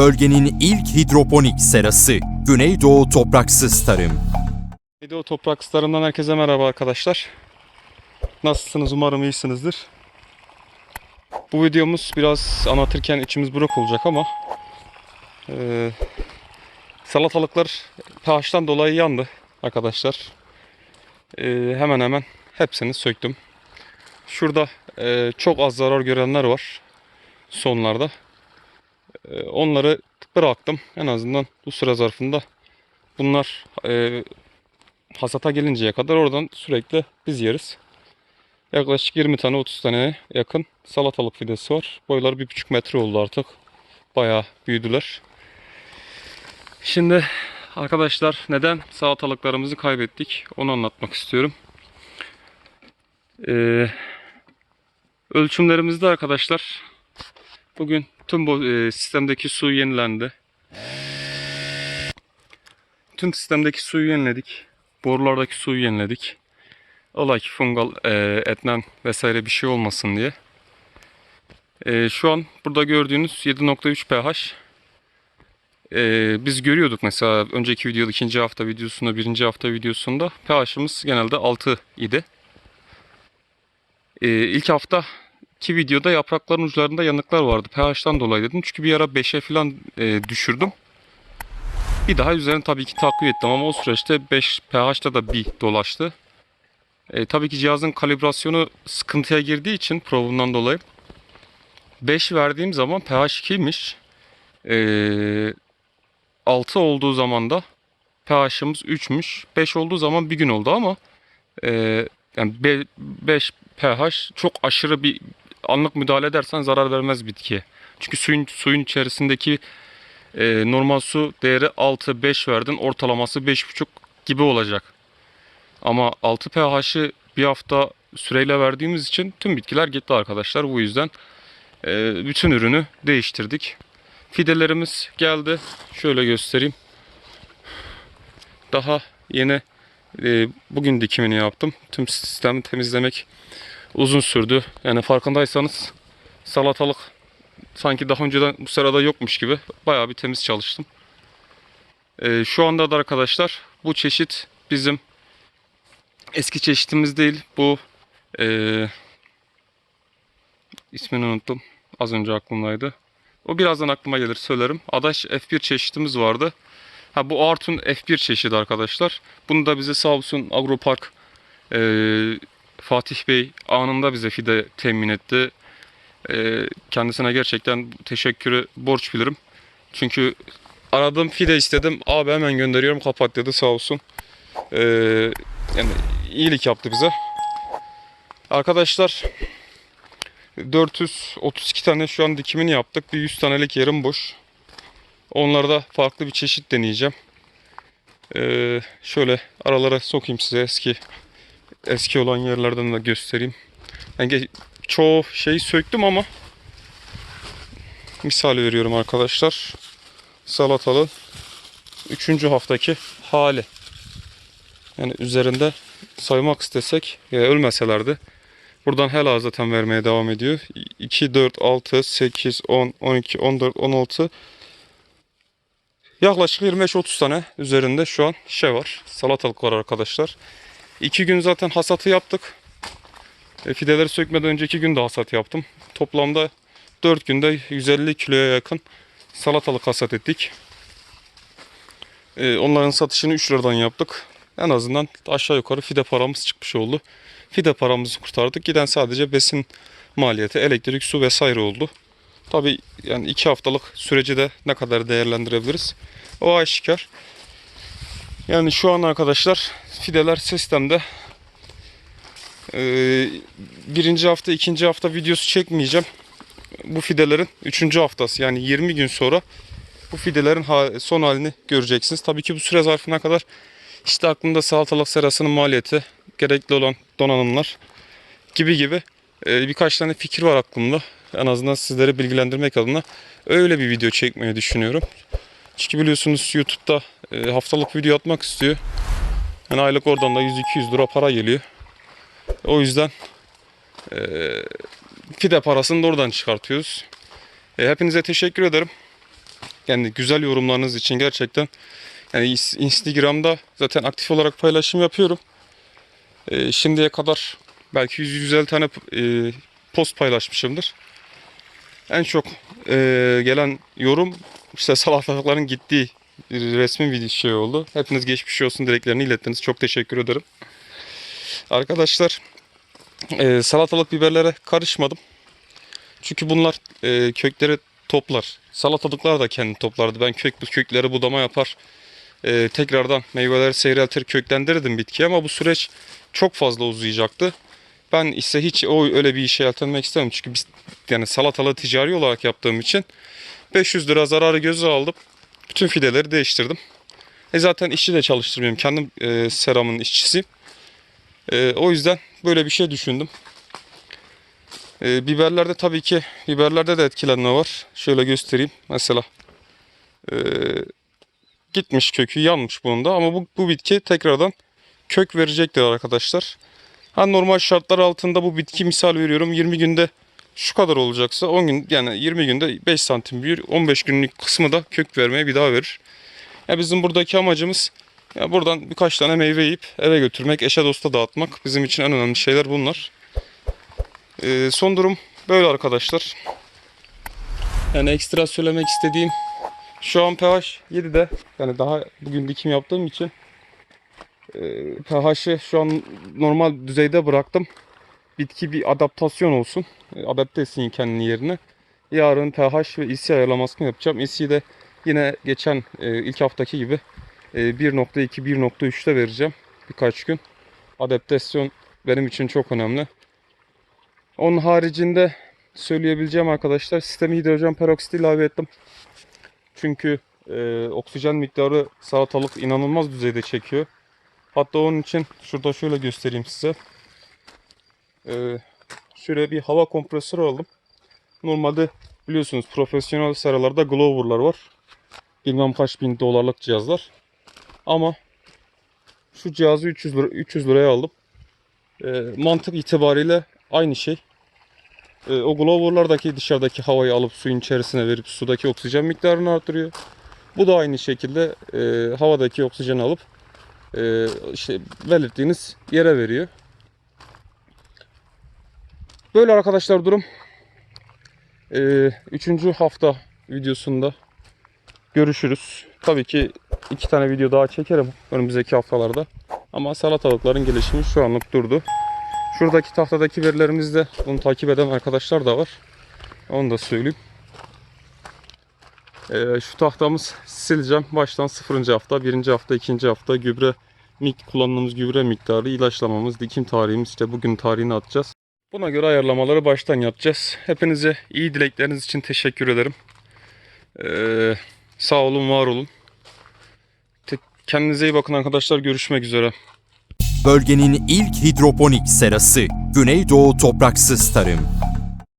Bölgenin ilk hidroponik serası. Güneydoğu Topraksız Tarım. Video Toprak Starı'ndan herkese merhaba arkadaşlar. Nasılsınız? Umarım iyisinizdir. Bu videomuz biraz anlatırken içimiz buruk olacak ama eee, salatalıklar pH'tan dolayı yandı arkadaşlar. Eee, hemen hemen hepsini söktüm. Şurada eee, çok az zarar görenler var sonlarda. Eee, onları bıraktım. En azından bu süre zarfında bunlar eee hasata gelinceye kadar oradan sürekli biz yeriz. Yaklaşık 20 tane 30 tane yakın salatalık fidesi var. Boyları 1,5 metre oldu artık. Bayağı büyüdüler. Şimdi arkadaşlar neden salatalıklarımızı kaybettik onu anlatmak istiyorum. Ee, ölçümlerimizde arkadaşlar bugün tüm bu e, sistemdeki su yenilendi. Tüm sistemdeki suyu yeniledik borulardaki suyu yeniledik. Ola ki fungal, e, etnen vesaire bir şey olmasın diye. E, şu an burada gördüğünüz 7.3 pH. E, biz görüyorduk mesela önceki video, ikinci hafta videosunda, birinci hafta videosunda pH'ımız genelde 6 idi. E, ilk hafta ki videoda yaprakların uçlarında yanıklar vardı. pH'tan dolayı dedim. Çünkü bir ara 5'e falan e, düşürdüm. Bir daha üzerine tabii ki takviye ettim ama o süreçte 5 pH'ta da bir dolaştı. E, tabii ki cihazın kalibrasyonu sıkıntıya girdiği için probundan dolayı 5 verdiğim zaman pH 2'ymiş. E, 6 olduğu zaman da pH'ımız 3'müş. 5 olduğu zaman bir gün oldu ama e, yani 5 pH çok aşırı bir anlık müdahale edersen zarar vermez bitkiye. Çünkü suyun suyun içerisindeki e, normal su değeri 6-5 verdin. Ortalaması 5,5 gibi olacak. Ama 6 pH'ı bir hafta süreyle verdiğimiz için tüm bitkiler gitti arkadaşlar. Bu yüzden e, bütün ürünü değiştirdik. Fidelerimiz geldi. Şöyle göstereyim. Daha yeni e, bugün dikimini yaptım. Tüm sistemi temizlemek uzun sürdü. Yani farkındaysanız salatalık sanki daha önceden bu sırada yokmuş gibi bayağı bir temiz çalıştım. Ee, şu anda da arkadaşlar bu çeşit bizim eski çeşitimiz değil. Bu ee, ismini unuttum. Az önce aklımdaydı. O birazdan aklıma gelir söylerim. Adaş F1 çeşitimiz vardı. Ha bu Artun F1 çeşidi arkadaşlar. Bunu da bize sağ olsun Agropark ee, Fatih Bey anında bize fide temin etti. Ee, kendisine gerçekten teşekkürü borç bilirim. Çünkü aradığım fide istedim. Abi hemen gönderiyorum kapat dedi sağ olsun. Ee, yani iyilik yaptı bize. Arkadaşlar 432 tane şu an dikimini yaptık. Bir 100 tanelik yerim boş. Onlarda farklı bir çeşit deneyeceğim. Ee, şöyle aralara sokayım size eski eski olan yerlerden de göstereyim. Yani çoğu şeyi söktüm ama misal veriyorum arkadaşlar. Salatalı 3. haftaki hali. Yani üzerinde saymak istesek ya ölmeselerdi. Buradan helal zaten vermeye devam ediyor. 2, 4, 6, 8, 10, 12, 14, 16 Yaklaşık 25-30 tane üzerinde şu an şey var. Salatalık var arkadaşlar. 2 gün zaten hasatı yaptık. E, fideleri sökmeden önceki gün de hasat yaptım. Toplamda 4 günde 150 kiloya yakın salatalık hasat ettik. E, onların satışını 3 liradan yaptık. En azından aşağı yukarı fide paramız çıkmış oldu. Fide paramızı kurtardık. Giden sadece besin maliyeti, elektrik, su vesaire oldu. Tabi yani 2 haftalık süreci de ne kadar değerlendirebiliriz? O aşikar. Yani şu an arkadaşlar fideler sistemde ee, birinci hafta, ikinci hafta videosu çekmeyeceğim. Bu fidelerin üçüncü haftası yani 20 gün sonra bu fidelerin son halini göreceksiniz. Tabii ki bu süre zarfına kadar işte aklımda salatalık serasının maliyeti, gerekli olan donanımlar gibi gibi e, birkaç tane fikir var aklımda. En azından sizleri bilgilendirmek adına öyle bir video çekmeyi düşünüyorum. Çünkü biliyorsunuz YouTube'da e, haftalık video atmak istiyor. Yani aylık oradan da 100-200 lira para geliyor. O yüzden e, fide parasını da oradan çıkartıyoruz. E, hepinize teşekkür ederim. yani güzel yorumlarınız için gerçekten yani Instagram'da zaten aktif olarak paylaşım yapıyorum. Ee, şimdiye kadar belki 100-150 tane e, post paylaşmışımdır. En çok e, gelen yorum işte salatalıkların gittiği resmi bir şey oldu. Hepiniz geçmiş olsun dileklerini ilettiniz. Çok teşekkür ederim. Arkadaşlar e, salatalık biberlere karışmadım. Çünkü bunlar e, kökleri toplar. Salatalıklar da kendi toplardı. Ben kök kökleri budama yapar. E, tekrardan meyveleri seyreltir, köklendirirdim bitkiyi ama bu süreç çok fazla uzayacaktı. Ben ise hiç o öyle bir işe yeltenmek istemem. Çünkü biz yani salatalığı ticari olarak yaptığım için 500 lira zararı göze aldım. Bütün fideleri değiştirdim. E zaten işçi de çalıştırmıyorum. Kendim e, seramın işçisiyim. E, o yüzden böyle bir şey düşündüm. E, biberlerde tabii ki biberlerde de etkilenme var. Şöyle göstereyim. Mesela e, gitmiş kökü yanmış bunda ama bu, bu bitki tekrardan kök verecektir arkadaşlar. Ha normal şartlar altında bu bitki misal veriyorum 20 günde şu kadar olacaksa 10 gün yani 20 günde 5 santim büyür. 15 günlük kısmı da kök vermeye bir daha verir. Ya bizim buradaki amacımız ya buradan birkaç tane meyve yiyip eve götürmek, eşe dosta dağıtmak. Bizim için en önemli şeyler bunlar. Ee, son durum böyle arkadaşlar. Yani ekstra söylemek istediğim şu an pH 7'de. Yani daha bugün dikim yaptığım için e, pH'i şu an normal düzeyde bıraktım. Bitki bir adaptasyon olsun. E, Adapte etsin kendini yerine. Yarın pH ve IC ayarlamasını yapacağım. IC'yi de yine geçen e, ilk haftaki gibi e, 1.2 1.3'te vereceğim birkaç gün. Adaptasyon benim için çok önemli. Onun haricinde söyleyebileceğim arkadaşlar sistemi hidrojen peroksit ilave ettim. Çünkü e, oksijen miktarı salatalık inanılmaz düzeyde çekiyor. Hatta onun için şurada şöyle göstereyim size. E, şöyle bir hava kompresörü aldım. Normalde biliyorsunuz profesyonel seralarda glower'lar var. Bilmem kaç bin dolarlık cihazlar. Ama şu cihazı 300 lira 300 liraya aldım. E, mantık itibariyle aynı şey. E, o glower'lardaki dışarıdaki havayı alıp suyun içerisine verip sudaki oksijen miktarını artırıyor. Bu da aynı şekilde e, havadaki oksijeni alıp e, işte belirttiğiniz yere veriyor. Böyle arkadaşlar durum. E, üçüncü hafta videosunda görüşürüz. Tabii ki iki tane video daha çekerim önümüzdeki haftalarda. Ama salatalıkların gelişimi şu anlık durdu. Şuradaki tahtadaki verilerimizde bunu takip eden arkadaşlar da var. Onu da söyleyeyim. Ee, şu tahtamız sileceğim. Baştan 0. hafta, 1. hafta, 2. hafta gübre mik kullandığımız gübre miktarı, ilaçlamamız, dikim tarihimiz işte bugün tarihini atacağız. Buna göre ayarlamaları baştan yapacağız. Hepinize iyi dilekleriniz için teşekkür ederim. Ee, sağ olun, var olun. Kendinize iyi bakın arkadaşlar. Görüşmek üzere. Bölgenin ilk hidroponik serası Güneydoğu Topraksız Tarım.